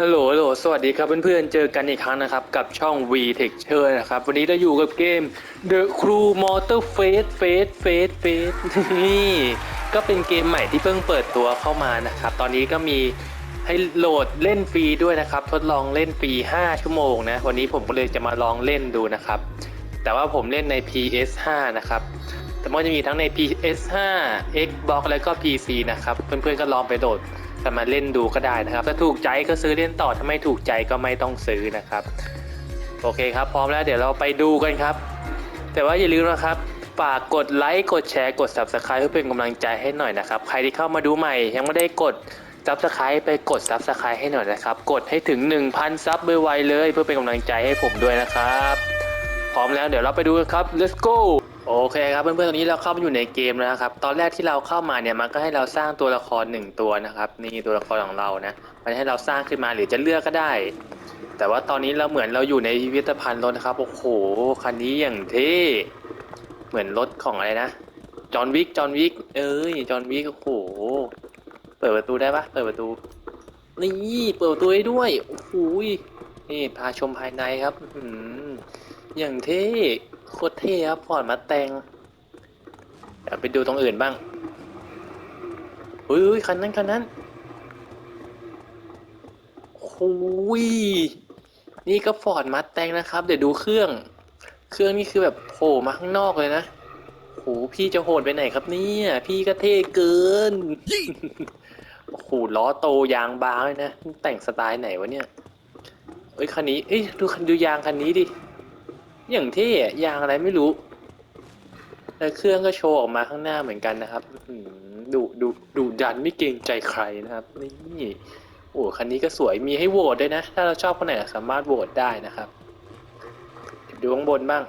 ฮัลโหลฮัลโหล สวัสดีครับเพื่อนๆ เจอกันอีกครั้งนะครับ กับช่อง V Texture นะครับ วันนี้เราอยู่กับเกม The Crew Motor Fate Fate Fate Fate นี่ก็เป็นเกมใหม่ที่เพิ่งเปิดตัวเข้ามานะครับ ตอนนี้ก็มีให้โหลดเล่นฟรีด้วยนะครับ ทดลองเล่นฟรี 5 ชั่วโมงนะ วันนี้ผมก็เลยจะมาลองเล่นดูนะครับ แต่ว่าผมเล่นใน PS5 นะครับ แต่มันจะมีทั้งใน PS5 Xbox แล้วก็ PC นะครับ เพื่อนๆ ก็ลองไปโหลด กันมาเล่นดูก็ได้นะครับ ถ้าถูกใจก็ซื้อเล่นต่อถ้าไม่ถูกใจก็ไม่ต้องซื้อนะครับ โอเคครับ พร้อมแล้วเดี๋ยวเราไปดูกันครับ แต่ว่าอย่าลืมนะครับฝากกดไลค์กดแชร์กด Subscribe เพื่อเป็นกำลังใจให้หน่อยนะครับ ใครที่เข้ามาดูใหม่ ยังไม่ได้กด Subscribe ไปกด Subscribe ให้หน่อยนะครับ กดให้ถึง 1,000 ซับไวๆเลย เพื่อเป็นกำลังใจให้ผมด้วยนะครับ พร้อมแล้วเดี๋ยวเราไปดูกันครับ let's go โอเคครับเพื่อนๆตอนนี้เราเข้ามาอยู่ในเกมแล้วนะครับ ตอนแรกที่เราเข้ามาเนี่ยมันก็ให้เราสร้างตัวละครหนึ่งตัวนะครับนี่ตัวละครของเรานะมันให้เราสร้างขึ้นมาหรือจะเลือกก็ได้ แต่ว่าตอนนี้เราเหมือนเราอยู่ในพิพิธภัณฑ์รถนะครับโอ้โหคันนี้อย่างเท่เหมือนรถของอะไรนะจอห์นวิกจอห์นวิกเอ้ยจอห์นวิกโอ้โหเปิดประตูได้ปะเปิดประตูนี่เปิดประตูได้ด้วยโอ้โหยนี่พาชมภายในครับอือย่างเท่ โคตรเท่ครับพอร์ตมาแตงเดี๋ยวไปดูตรงอื่นบ้างอุ้ยคันนั้นคันนั้นโอ้ยนี่ก็ฟอร์ดมาแตงนะครับ เดี๋ยวดูเครื่อง เครื่องนี่คือแบบโผล่มาข้างนอกเลยนะโหพี่จะโหดไปไหนครับเนี่ยพี่ก็เท่เกินโอ้โหล้อโตยางบางเลยนะแต่งสไตล์ไหนวะเนี่ยเอ้ยคันนี้เอ้ยดูคันดูยางคันนี้ดิ อย่างเท่ยางอะไรไม่รู้แล้วเครื่องก็โชว์ออกมาข้างหน้าเหมือนกันนะครับดูดูดูดันไม่เกรงใจใครนะครับนี่โอ้คันนี้ก็สวยมีให้โหวตด้วยนะ ถ้าเราชอบคนไหนสามารถโหวตได้นะครับดูข้างบนบ้าง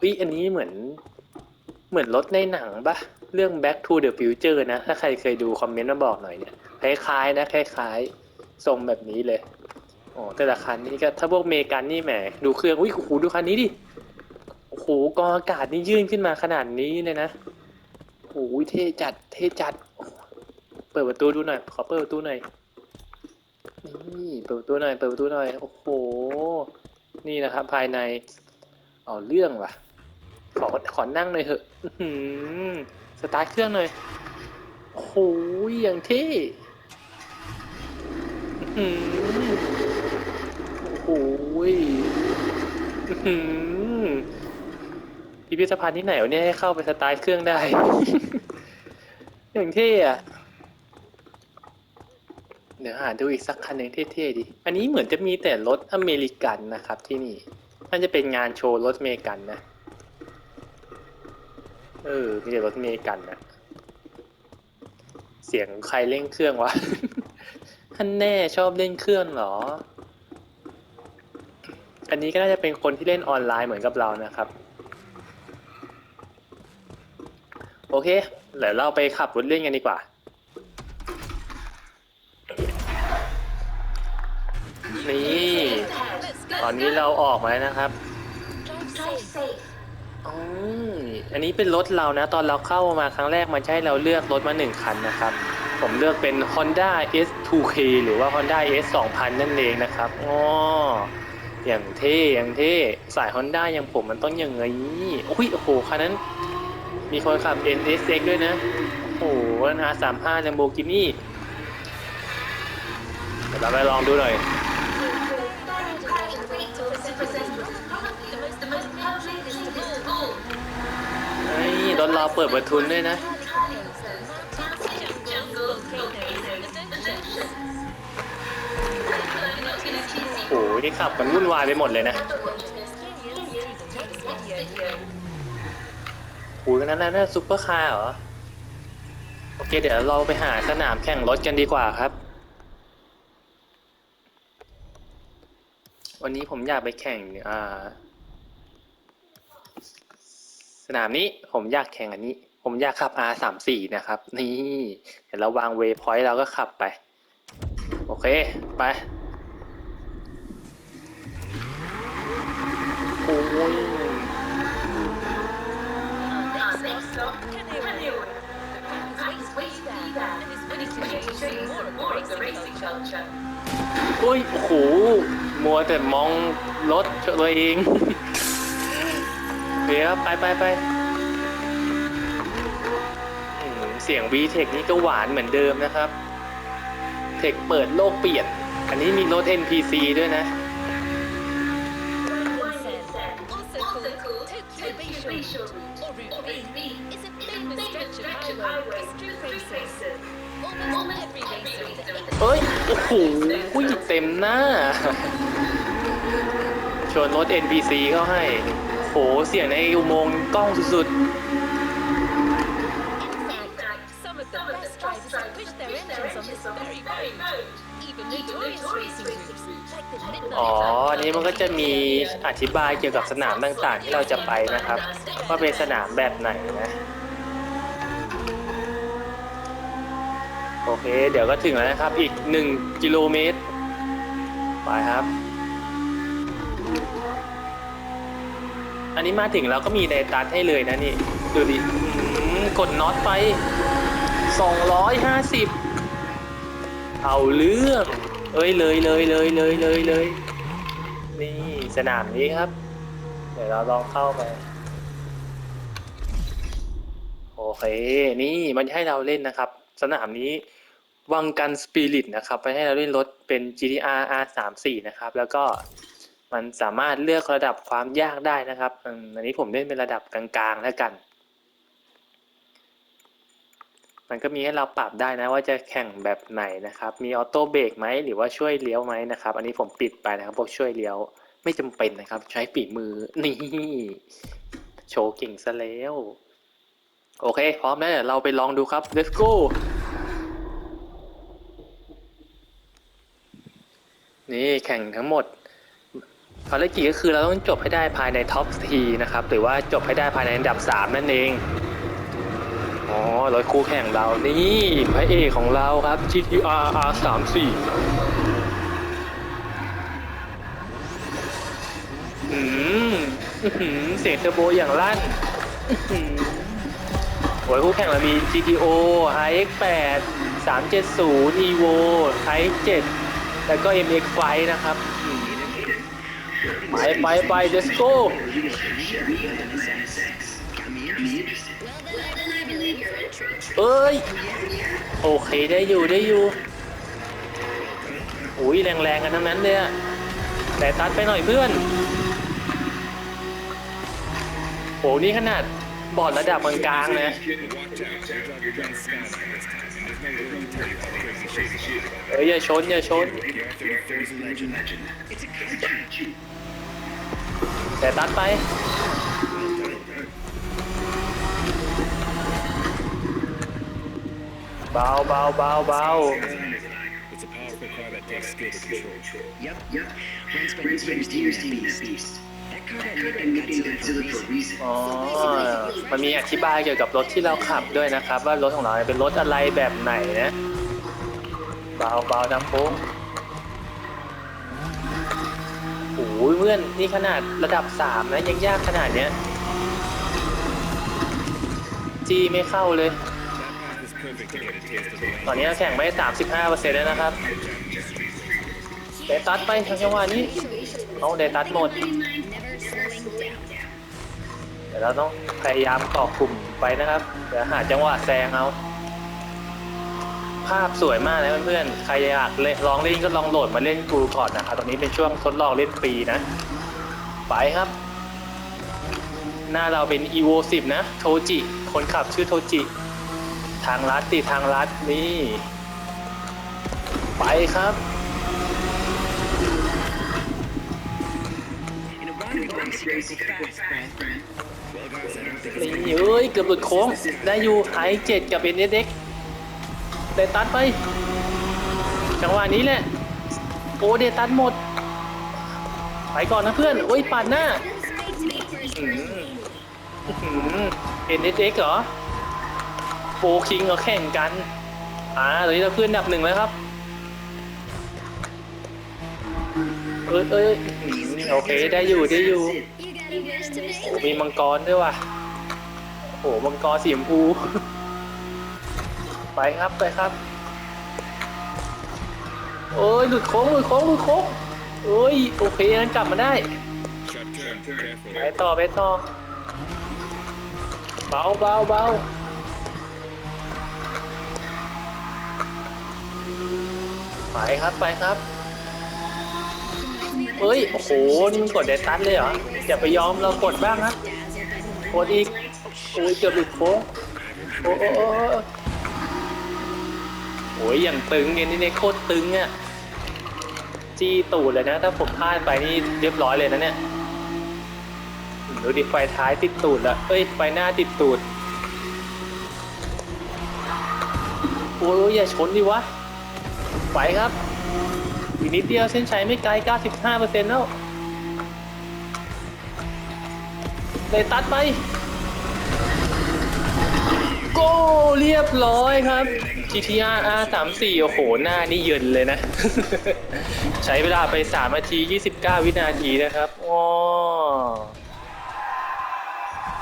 อุ้ยอันนี้เหมือนเหมือนรถในหนังปะเรื่อง Back to the Future นะ ถ้าใครเคยดูคอมเมนต์มาบอกหน่อยเนี่ย คล้ายๆนะ คล้ายๆทรงแบบนี้เลย อ๋อแต่ละคันนี่ก็ถ้าพวกเมกันนี่แหมดูเครื่องอุ้ยโอ้โหดูคันนี้ดิโอ้โหกองอากาศนี่ยื่นขึ้นมาขนาดนี้เลยนะโอ้โหเท่จัดเท่จัด เปิดประตูดูหน่อยขอเปิดประตูหน่อยนี่เปิดประตูหน่อยเปิดประตูหน่อยโอ้โห นี่นะครับภายในเอาเรื่องว่ะ ขอขอนั่งหน่อยเถอะสตาร์ทเครื่องหน่อยโอ้โหอย่างเท่ ยอื้อหือพิพิธภัณฑ์ที่ไหนวะเนี่ยให้เข้าไปสตาร์ทเครื่องได้ อย่างเท่อะเดี๋ยวหาดูอีกสักคันหนึ่งเท่ๆดิ อันนี้เหมือนจะมีแต่รถอเมริกันนะครับที่นี่น่าจะเป็นงานโชว์รถอเมริกันนะ เออ มีแต่รถอเมริกันนะ เสียงใครเร่งเครื่องวะ ท่านแน่ชอบเล่นเครื่องเหรอ อันนี้ก็น่าจะเป็นคนที่เล่นออนไลน์เหมือนกับเรานะครับ โอเคเดี๋ยวเราไปขับรถเล่นกันดีกว่านี่ตอนนี้เราออกมาแล้วนะครับอ๋ออันนี้เป็นรถเรานะ ตอนเราเข้ามาครั้งแรกมันให้เราเลือกรถมาหนึ่งคันนะครับ ผมเลือกเป็น Honda S2K หรือว่า Honda S2000 นั่นเองนะครับอ๋อ อย่างเท่อย่างเท่สาย Honda อย่างผมมันต้องอย่างนี้อุ้ยโอ้โหคันนั้น มีคนขับ NSX ด้วยนะ โอ้โห R35 Lamborghini เดี๋ยวเราไปลองดูหน่อยเฮ้ยรถเราเปิดประทุนด้วยนะ โอ้โหนี่ขับกันวุ่นวายไปหมดเลยนะโอ้ยนั่นน่ะซุปเปอร์คาร์เหรอ โอเค เดี๋ยวเราไปหาสนามแข่งรถกันดีกว่าครับ วันนี้ผมอยากไปแข่งอ่าสนามนี้ผมอยากแข่งอันนี้ ผมอยากขับ R สามสี่นะครับ นี่ เดี๋ยวเราวางเวพอยต์เราก็ขับไป โอเค ไป More of the racing culture. อุ้ยโอ้โหมัวแต่มองรถตัวเอง เดี๋ยวไปไปไปอืมเสียง v t e c h นี่ก็หวานเหมือนเดิมนะครับ เทคเปิดโลกเปลี่ยน อันนี้มีรถ NPC ด้วยนะ Also called Tokyo Bayshore Route, or Route B, is a famous stretch of highway for street racers. โอ้โหวิ่งเต็มหน้า ชนรถ NPC เข้าให้ โห เสียงในอุโมงค์กล้องสุดอ๋อ อันนี้มันก็จะมีอธิบายเกี่ยวกับสนามต่างๆ ที่เราจะไปนะครับ ว่าเป็นสนามแบบไหนนะ อเค เดี๋ยวก็ถึงแล้วนะครับ อีก1กิโลเมตร ไปครับ อันนี้มาถึงเราก็มีไดตัสให้เลยนะนี่ ดูดิอื้อหือกดน็อตไป 250 เอาเรื่อง เอ้ยเลยเลยเลยเลยเลยเลยนี่สนามนี้ครับ เดี๋ยวเราลองเข้าไปโอเค นี่มันให้เราเล่นนะครับ สนามนี้ วังกันสปิริตนะครับไปให้เราเล่นรถเป็น GTR R34 นะครับ แล้วก็มันสามารถเลือกระดับความยากได้นะครับอันนี้ผมเล่นเป็นระดับกลางๆแล้วกัน มันก็มีให้เราปรับได้นะว่าจะแข่งแบบไหนนะครับ มีออโต้เบรกไหมหรือว่าช่วยเลี้ยวไหมนะครับ อันนี้ผมปิดไปนะครับพวกช่วยเลี้ยวไม่จำเป็นนะครับ ใช้ปีมือนี่โชว์เก่งซะแล้ว โอเค พร้อมแล้วเดี๋ยวเราไปลองดูครับ let's go นี่แข่งทั้งหมดภารกิจก็คือเราต้องจบให้ได้ภายในท็อปทีนะครับ หรือว่าจบให้ได้ภายในอันดับ 3 นั่นเอง อ๋อรถคู่แข่งเรานี่พระเอกของเราครับ GTR R34 อืมเสียงเทอร์โบอย่างลั่นโอ้ยคู่แข่งเรามี GTO HX8 370 Evo HX7 แล้วก็ MX5 นะครับ ไปไปไป let's go เอ้ย โอเคได้อยู่ได้อยู่อุ้ยแรงๆกันทั้งนั้นเลยอะแต่ตัดไปหน่อยเพื่อนโหนี่ขนาดบอดระดับกลางๆนะ เอ้ยอย่าชนอย่าชนแต่ตัดไปเบาเบาเบาเบา It's a powerful car that takes skill to control. Yep, yep. Ren spent years deeming that beast. That อ๋อมันมีอธิบายเกี่ยวกับรถที่เราขับด้วยนะครับ ว่ารถของเราเป็นรถอะไรแบบไหนนะเบาเบาน้ำโค้งโอ้ยเพื่อนนี่ขนาดระดับสามนะยังยากขนาดเนี้ยจีไม่เข้าเลย ตอนนี้เราแข่งไม่สามสิบห้าเปอร์เซ็นต์แล้วนะครับเดตัดไปทางจังหวะนี้เอาเดตัดหมด ดี๋ยวเราต้องพยายามเกาะกลุ่มไปนะครับ เดี๋ยวหาจังหวะแซงเอาภาพสวยมากนะเพื่อนๆ ใครอยากเล่นลองเล่นก็ลองโหลดมาเล่นกูก่อนนะครับ ตอนนี้เป็นช่วงทดลองเล่นฟรีนะ ไปครับ หน้าเราเป็น evo 10 นะ โทจิ คนขับชื่อโทจิ ทางลัดติดทางลัดนี่ ไปครับ นี่เอ้ยเกือบหลุดโค้ง ได้อยู่ไฮเจ็ดกับ NSX เดตัดไป จังหวะนี้แหละ โอ้เดตัดหมด ไปก่อนนะเพื่อน โอ้ยปาดหน้าเอืมอืม NSX เหรอโฟคิงเขาแข่งกัน อ่าตอนนี้เราขึ้นอันดับหนึ่งแล้วครับ เอ้ยเอ้ย โอเคได้อยู่ได้อยู่โอ้มีมังกรด้วยว่ะโอ้มังกรสีชมพู ไปครับไปครับ โอ้ยหลุดโค้งหลุดโค้งหลุดโค้งโอ้ยโอเคงั้นกลับมาได้ ไปต่อไปต่อ เบาเบาเบาไปครับไปครับ เฮ้ย โอ้โห นี่มันกดเดตัสเลยเหรอ อย่าไปยอมเรากดบ้างนะ กดอีก โอ้ยเกือบหลุดโค้งโอ้โอ้โอ้โอ้โอ้ยอย่างตึงเนี่ยนี่เนี่ยโคตรตึงอะ จี้ตูดเลยนะ ถ้าผมพลาดไปนี่เรียบร้อยเลยนะเนี่ยดูดิไฟท้ายติดตูดละเอ้ย ไฟหน้าติดตูด โอ้ยอย่าชนดิวะ ไปครับ อีกนิดเดียวเส้นชัยไม่ไกล 95%แล้วเลยตัดไป โก้เรียบร้อยครับ GTR R34 โอ้โห หน้านี่เยินเลยนะ ใช้เวลาไป 3 นาที 29 วินาทีนะครับอ๋อ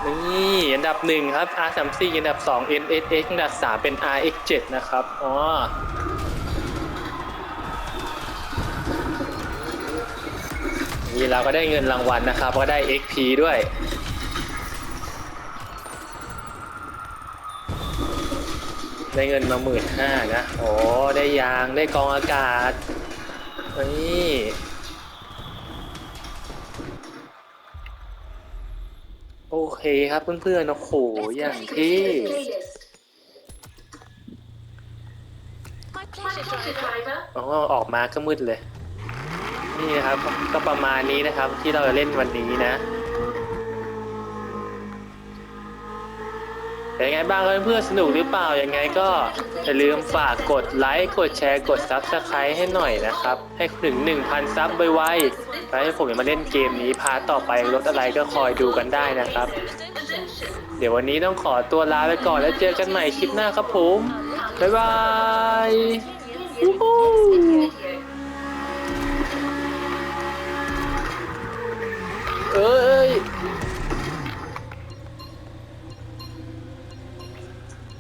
นี่อันดับหนึ่งครับ R34 อันดับ 2 NSX อันดับ 3 เป็น RX7 นะครับอ๋อ นี่เราก็ได้เงินรางวัลนะครับ ก็ได้ XP ด้วย ได้เงินมาหมื่นห้านะ โอ้ได้ยางได้กองอากาศนี่โอเคครับเพื่อนๆ โอ้โห อย่างที่ My pleasure, driver. อ๋อ ออกมาก็มืดเลย นี่นะครับ ก็ประมาณนี้นะครับ ที่เราจะเล่นวันนี้นะเป็นไงบ้างเพื่อนๆสนุกหรือเปล่ายังไงก็อย่าลืมฝากกดไลค์กดแชร์กด Subscribe ให้หน่อยนะครับ ให้ถึง 1,000 ซับไวๆแล้วให้ผมมาเล่นเกมนี้พาต่อไปรถอะไรก็คอยดูกันได้นะครับ เดี๋ยววันนี้ต้องขอตัวลาไปก่อนแล้วเจอกันใหม่คลิปหน้าครับผม บ๊ายบาย เอ้ย